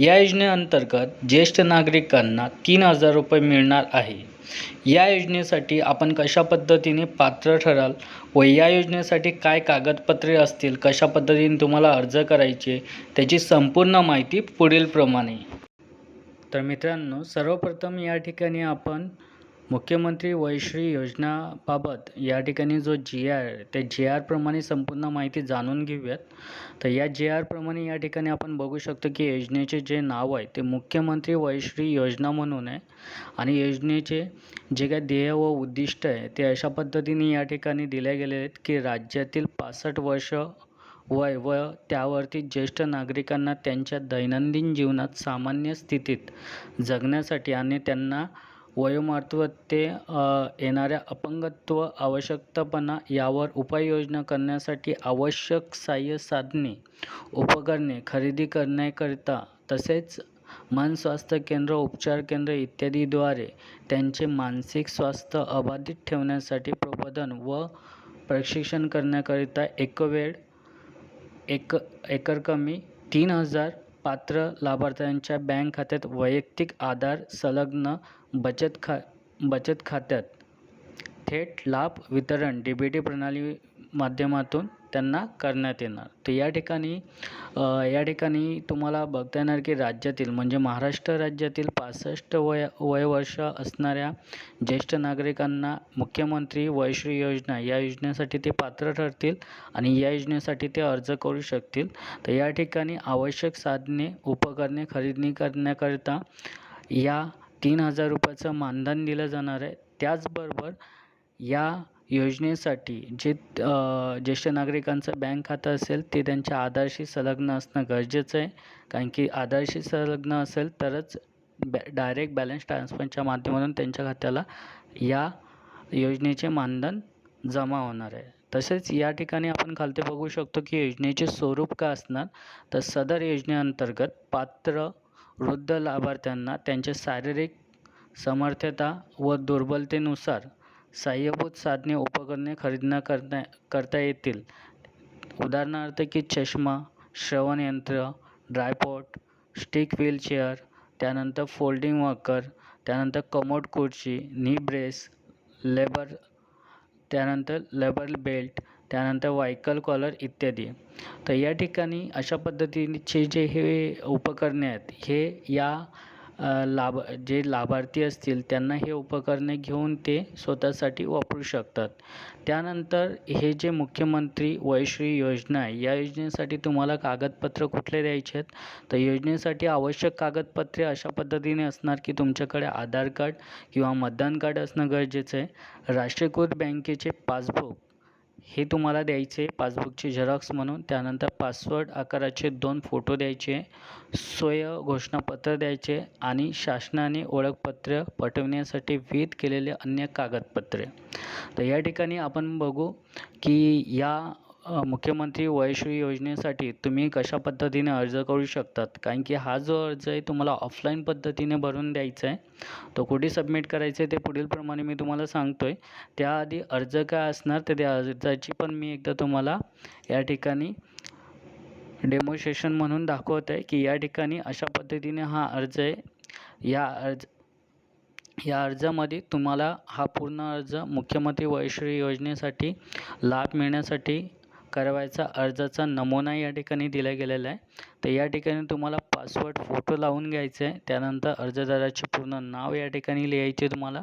या योजनेअंतर्गत ज्येष्ठ नागरिकांना तीन हजार रुपये मिळणार आहे. या योजनेसाठी आपण कशा पद्धतीने पात्र ठराल व या योजनेसाठी काय कागदपत्रे असतील कशा पद्धतीने तुम्हाला अर्ज करायचे त्याची संपूर्ण माहिती पुढीलप्रमाणे. तर मित्रांनो सर्वप्रथम या ठिकाणी आपण मुख्यमंत्री वयश्री योजनाबाबत या ठिकाणी जो जी आर त्या जी आरप्रमाणे संपूर्ण माहिती जाणून घेऊयात. तर या जी आरप्रमाणे या ठिकाणी आपण बघू शकतो की योजनेचे जे नाव आहे ते मुख्यमंत्री वयश्री योजना म्हणून आहे. आणि योजनेचे जे काय ध्येय व उद्दिष्ट आहे ते अशा पद्धतीने या ठिकाणी दिले गेले आहेत की राज्यातील पासष्ट वर्ष वय व त्यावरती ज्येष्ठ नागरिकांना त्यांच्या दैनंदिन जीवनात सामान्य स्थितीत जगण्यासाठी आणि त्यांना वयोमार्तवते येणाऱ्या अपंगत्व आवश्यकतापणा यावर उपाययोजना करण्यासाठी आवश्यक सहाय्य साधने उपकरणे खरेदी करण्याकरिता तसेच मन स्वास्थ्य केंद्र उपचार केंद्र इत्यादीद्वारे त्यांचे मानसिक स्वास्थ्य अबाधित ठेवण्यासाठी प्रबोधन व प्रशिक्षण करण्याकरिता एक वेळ एक एकरकमी तीन हजार पात्र लाभार्थ्यांच्या बँक खात्यात वैयक्तिक आधार संलग्न बचत खा बचत खात्यात थेट लाभ वितरण डी बी टी प्रणाली माध्यमातून त्यांना करण्यात येणार. तर या ठिकाणी या ठिकाणी तुम्हाला बघता येणार की राज्यातील म्हणजे महाराष्ट्र राज्यातील पासष्ट वय वयवर्ष असणाऱ्या ज्येष्ठ नागरिकांना मुख्यमंत्री वयश्री योजना या योजनेसाठी ते पात्र ठरतील आणि या योजनेसाठी ते अर्ज करू शकतील. तर या ठिकाणी आवश्यक साधने उपकरणे खरेदी करण्याकरिता या तीन हजार रुपयाचं मानधन दिलं जाणार आहे. त्याचबरोबर या योजनेसाठी जे ज्येष्ठ नागरिकांचं बँक खातं असेल ते त्यांच्या आधारशी संलग्न असणं गरजेचं आहे. कारण की आधारशी संलग्न असेल तरच बॅ डायरेक्ट बॅलन्स ट्रान्सफरच्या माध्यमातून त्यांच्या खात्याला या योजनेचे मानधन जमा होणार आहे. तसेच या ठिकाणी आपण खालती बघू शकतो की योजनेचे स्वरूप काय असणार? तर सदर योजनेअंतर्गत पात्र वृद्ध लाभार्थ्यांना त्यांच्या शारीरिक समर्थता व दुर्बलतेनुसार सहाय्यभूत साधने उपकरणे खरेदी करता करता येतील. उदाहरणार्थ की चष्मा श्रवणयंत्र ड्रायपॉट स्टिक व्हीलचेअर त्यानंतर फोल्डिंग वॉकर त्यानंतर कमोड खुर्ची नी ब्रेस लेबर त्यानंतर लेबर बेल्ट त्यानंतर व्हायकल कॉलर इत्यादी. तर या ठिकाणी अशा पद्धतीचे जे हे उपकरणे आहेत हे या लाभ जे लाभार्थी असतील त्यांना हे उपकरणे घेऊन ते स्वतःसाठी वापरू शकतात. त्यानंतर हे जे मुख्यमंत्री वयश्री योजना आहे या योजनेसाठी तुम्हाला कागदपत्र कुठले द्यायचे आहेत? तर योजनेसाठी आवश्यक कागदपत्रे अशा पद्धतीने असणार की तुमच्याकडे आधार कार्ड किंवा मतदान कार्ड असणं गरजेचं आहे. राष्ट्रीयकृत बँकेचे पासबुक हे तुम्हाला द्यायचे पासबुकची झेरॉक्स म्हणून त्यानंतर पासवर्ड आकाराचे दोन फोटो द्यायचे स्वय घोषणापत्र द्यायचे आणि शासनाने ओळखपत्र पटवण्यासाठी विहित केलेले अन्य कागदपत्रे. तर या ठिकाणी आपण बघू की या मुख्यमंत्री वयश्री योजनेसाठी तुम्ही कशा पद्धतीने अर्ज करू शकतात? कारण की हा जो अर्ज आहे तुम्हाला ऑफलाईन पद्धतीने भरून द्यायचा आहे तो कुठे सबमिट करायचं आहे ते पुढीलप्रमाणे मी तुम्हाला सांगतो आहे त्याआधी अर्ज काय असणार तर त्या अर्जाची पण मी एकदा तुम्हाला या ठिकाणी डेमोस्ट्रेशन म्हणून दाखवत आहे की या ठिकाणी अशा पद्धतीने हा अर्ज आहे. या अर्ज या अर्जामध्ये तुम्हाला हा पूर्ण अर्ज मुख्यमंत्री वयश्री योजनेसाठी लाभ मिळण्यासाठी करावयाचा अर्जाचा नमुना या ठिकाणी दिला गेलेला आहे. तर या ठिकाणी तुम्हाला पासवर्ड फोटो लावून घ्यायचा आहे. त्यानंतर अर्जदाराचे पूर्ण नाव या ठिकाणी लिहायचे तुम्हाला.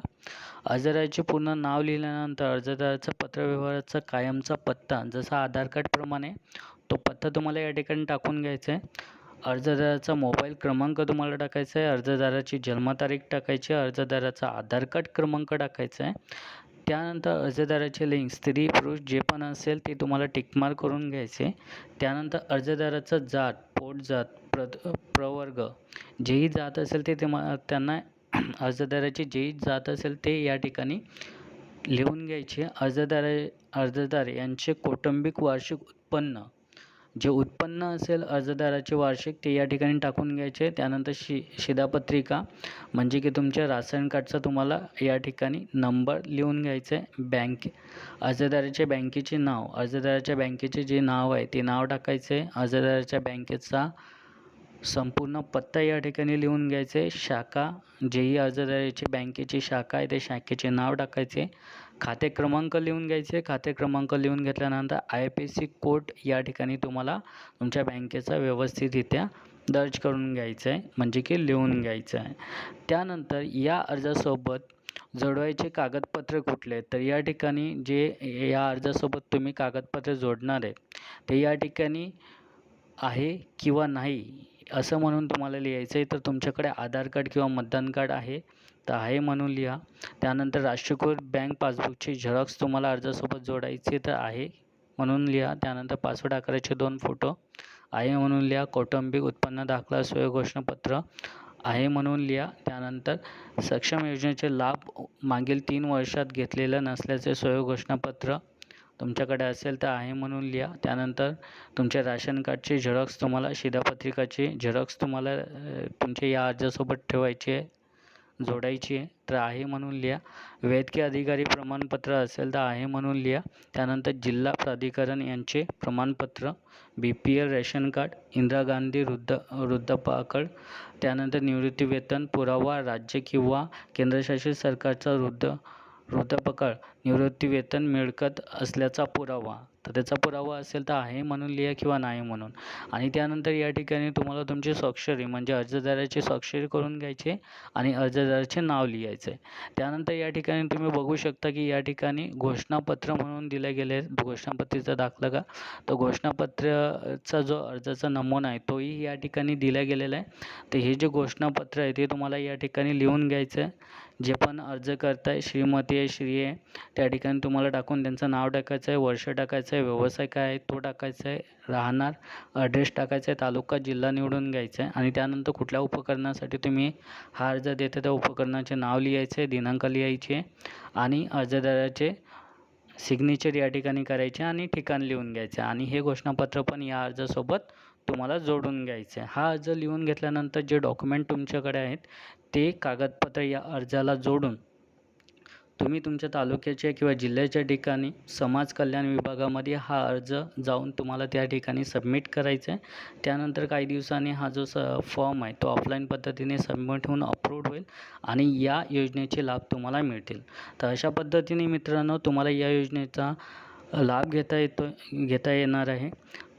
अर्जदाराचे पूर्ण नाव लिहिल्यानंतर अर्जदाराचा पत्रव्यवहाराचा कायमचा पत्ता जसा आधार कार्डप्रमाणे तो पत्ता तुम्हाला या ठिकाणी टाकून घ्यायचा आहे. अर्जदाराचा मोबाईल क्रमांक तुम्हाला टाकायचा आहे. अर्जदाराची जन्मतारीख टाकायची आहे. अर्जदाराचा आधार कार्ड क्रमांक टाकायचा आहे. त्यानंतर अर्जदाराचे लिंक स्त्री पुरुष जे पण असेल ते तुम्हाला टिकमार्क करून घ्यायचे. त्यानंतर अर्जदाराचं जात पोटजात प्र प्रवर्ग जेही जात असेल ते तुम्हा त्यांना अर्जदाराची जेही जात असेल ते या ठिकाणी लिहून घ्यायचे. अर्जदार अर्जदार यांचे कौटुंबिक वार्षिक उत्पन्न जे उत्पन्न असेल अर्जदाराचे वार्षिक ते या ठिकाणी टाकून घ्यायचे. त्यानंतर शि शिधापत्रिका म्हणजे की तुमच्या राशन कार्डचा तुम्हाला या ठिकाणी नंबर लिहून घ्यायचे. आहे बँक अर्जदाराच्या बँकेचे नाव अर्जदाराच्या बँकेचे जे नाव आहे ते नाव टाकायचे. अर्जदाराच्या बँकेचा संपूर्ण पत्ता या ठिकाणी लिहून घ्यायचे. शाखा जेही अर्जदाराची बँकेची शाखा आहे त्या शाखेचे नाव टाकायचे. खाते क्रमांक लिहून घ्यायचे. खाते क्रमांक लिहून घेतल्यानंतर आय पी सी कोड या ठिकाणी तुम्हाला तुमच्या बँकेचा व्यवस्थितरित्या दर्ज करून घ्यायचं आहे. म्हणजे की लिहून घ्यायचं आहे. त्यानंतर या अर्जासोबत जोडवायचे कागदपत्रे कुठले? तर या ठिकाणी जे या अर्जासोबत तुम्ही कागदपत्रे जोडणार आहे ते या ठिकाणी आहे किंवा नाही? असं म्हणून तुम्हाला लिहायचं आहे तर तुमच्याकडे आधार कार्ड किंवा मतदान कार्ड आहे तर आहे म्हणून लिहा. त्यानंतर राष्ट्रीयकृत बँक पासबुकची झेरॉक्स तुम्हाला अर्जासोबत जोडायची तर आहे म्हणून लिहा. त्यानंतर पासवर्ड आकाराचे दोन फोटो. आहे म्हणून लिहा. कौटुंबिक उत्पन्न दाखला सोय घोषणापत्र आहे म्हणून लिहा. त्यानंतर सक्षम योजनेचे लाभ मागील तीन वर्षात घेतलेलं नसल्याचे सोय घोषणापत्र तुमच्याकडे असेल तर आहे म्हणून लिहा. त्यानंतर तुमच्या राशन कार्डचे झेरॉक्स तुम्हाला शिधापत्रिकाचे झेरॉक्स तुम्हाला तुमच्या या अर्जासोबत ठेवायचे आहे जोडायची आहे तर आहे म्हणून लिहा. वैद्यकीय अधिकारी प्रमाणपत्र असेल तर आहे म्हणून लिहा. त्यानंतर जिल्हा प्राधिकरण यांचे प्रमाणपत्र B P L ration card Indira Gandhi वृद्ध वृद्धपाकड त्यानंतर निवृत्तीवेतन पुरावा राज्य किंवा केंद्रशासित सरकारचा वृद्ध वृद्धापकाळ निवृत्तीवेतन मिळकत असल्याचा पुरावा. तर त्याचा पुरावा असेल तर आहे म्हणून लिहा किंवा नाही म्हणून. आणि त्यानंतर या ठिकाणी तुम्हाला तुमची स्वाक्षरी म्हणजे अर्जदाराची स्वाक्षरी करून घ्यायची आहे आणि अर्जदाराचे नाव लिहायचं. आहे त्यानंतर या ठिकाणी तुम्ही बघू शकता की या ठिकाणी घोषणापत्र म्हणून दिले गेले. घोषणापत्रीचा दाखला का? तर घोषणापत्राचा जो अर्जाचा नमुना आहे तोही या ठिकाणी दिला गेलेला आहे. तर हे जे घोषणापत्र आहे ते तुम्हाला या ठिकाणी लिहून घ्यायचं आहे. जे पण अर्ज करत आहे श्रीमती आहे श्री आहे त्या ठिकाणी तुम्हाला टाकून त्यांचं नाव टाकायचं आहे वर्ष टाकायचं आहे व्यवसाय काय आहे तो टाकायचा आहे राहणार ॲड्रेस टाकायचा आहे तालुका जिल्हा निवडून घ्यायचा आहे आणि त्यानंतर कुठल्या उपकरणासाठी तुम्ही हा अर्ज देता त्या उपकरणाचे नाव लिहायचे आहे दिनांक लिहायचे आणि अर्जदाराचे सिग्नेचर या ठिकाणी करायचे आणि ठिकाण लिहून घ्यायचे आणि हे घोषणापत्र पण या अर्जासोबत तुम्हाला जोडून घ्यायचं. आहे हा अर्ज लिहून घेतल्यानंतर जे डॉक्युमेंट तुमच्याकडे आहेत ते कागदपत्र या अर्जाला जोडून तुम्ही तुमच्या तालुक्याच्या किंवा जिल्ह्याच्या ठिकाणी समाज कल्याण विभागामध्ये हा अर्ज जाऊन तुम्हाला त्या ठिकाणी सबमिट करायचा. आहे त्यानंतर काही दिवसांनी हा जो स फॉर्म आहे तो ऑफलाईन पद्धतीने सबमिट होऊन अप्रूव्ड होईल आणि या योजनेचे लाभ तुम्हाला मिळतील. तर अशा पद्धतीने मित्रांनो तुम्हाला या योजनेचा लाभ घेता येतो घेता येणार आहे.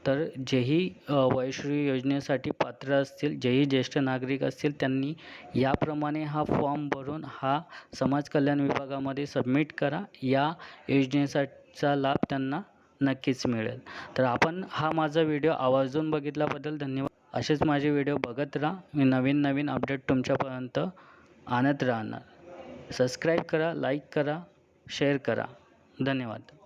तर जेही अ, वयश्री योजनेसाठी पात्र असतील जेही ज्येष्ठ नागरिक असतील त्यांनी याप्रमाणे हा फॉर्म भरून हा समाज कल्याण विभागामध्ये सबमिट करा. या योजनेसाठीचा लाभ त्यांना नक्कीच मिळेल. तर आपण हा माझा व्हिडिओ आवर्जून बघितल्याबद्दल धन्यवाद. असेच माझे व्हिडिओ बघत राहा. मी नवीन नवीन अपडेट तुमच्यापर्यंत आणत राहणार. सबस्क्राईब करा लाईक करा शेअर करा. धन्यवाद.